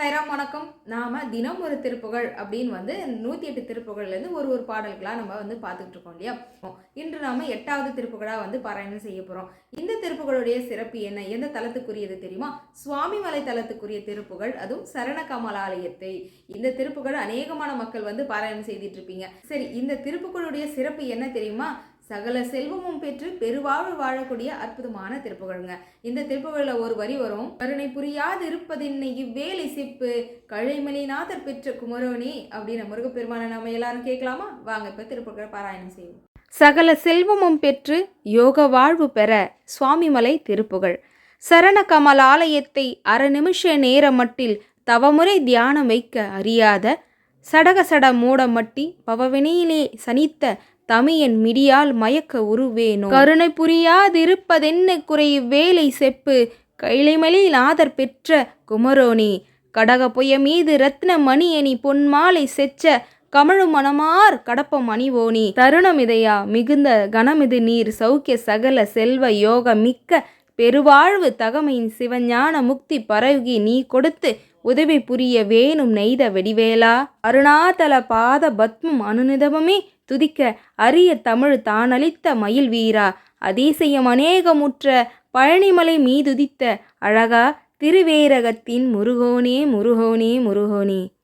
சைராம் வணக்கம். நாம் தினம் ஒரு திருப்புகழ் அப்படின்னு வந்து நூற்றி எட்டு திருப்புகள்லேருந்து ஒரு ஒரு பாடல்களாக நம்ம வந்து பார்த்துக்கிட்டு இருக்கோம் இல்லையா? இன்று நாம் எட்டாவது திருப்புகளாக வந்து பாராயணம் செய்ய போகிறோம் இந்த திருப்புகளுடைய சிறப்பு என்ன? எந்த தலத்துக்குரியது தெரியுமா? சுவாமிமலை தலத்துக்குரிய திருப்புகழ் அதுவும் சரண கமலாலயத்தை இந்த திருப்புகள் அநேகமான மக்கள் வந்து பாராயணம் செய்துட்டு இருப்பீங்க. சரி இந்த திருப்புகளுடைய சிறப்பு என்ன தெரியுமா? சகல செல்வமும் பெற்று பெருவாழ்வு வாழக்கூடிய அற்புதமான திருப்புகழுங்க. இந்த திருப்புகழில் ஒரு வரி வரும். கருணை புரியாது இருப்பதின்னை இவ்வேலை சிப்பு கழைமலிநாதர் பெற்ற குமரோனே அப்படின்னு முருகப்பெருமான நாம எல்லாரும் கேட்கலாமா? வாங்க இப்போ திருப்புகளை பாராயணம் செய்வோம். சகல செல்வமும் பெற்று யோக வாழ்வு பெற சுவாமிமலை திருப்புகழ். சரண கமல் ஆலயத்தை அரை நிமிஷ நேரம் மட்டில் தவமுறை தியானம் வைக்க அறியாத சடகசட மூடமட்டி பவவினையிலே சனித்த தமியன் மிடியால் மயக்க உருவேனோ? கருணை புரியாதிருப்பதென்ன குறை வேலை செப்பு? கைலைமலி நாதர் பெற்ற குமரோனி கடக புய மீது ரத்ன மணியணி பொன்மாலை செச்ச கமழு மணமார் கடப்ப மணிவோனி தருணமிதையா? மிகுந்த கணமிது நீர் சௌக்கிய சகல செல்வ யோக மிக்க பெருவாழ்வு தகமையின் சிவஞான முக்தி பரவுகி நீ கொடுத்து உதவி புரிய வேணும் நெய்த வெடிவேலா. அருணாதல பாத பத்மம் அனுநிதமுமே துதிக்க அரிய தமிழ் தானளித்த மயில் வீரா. அதிசயம் அநேகமுற்ற பழனிமலை மீதுதித்த அழகா. திருவேரகத்தின் முருகோனே முருகோனே முருகோனே.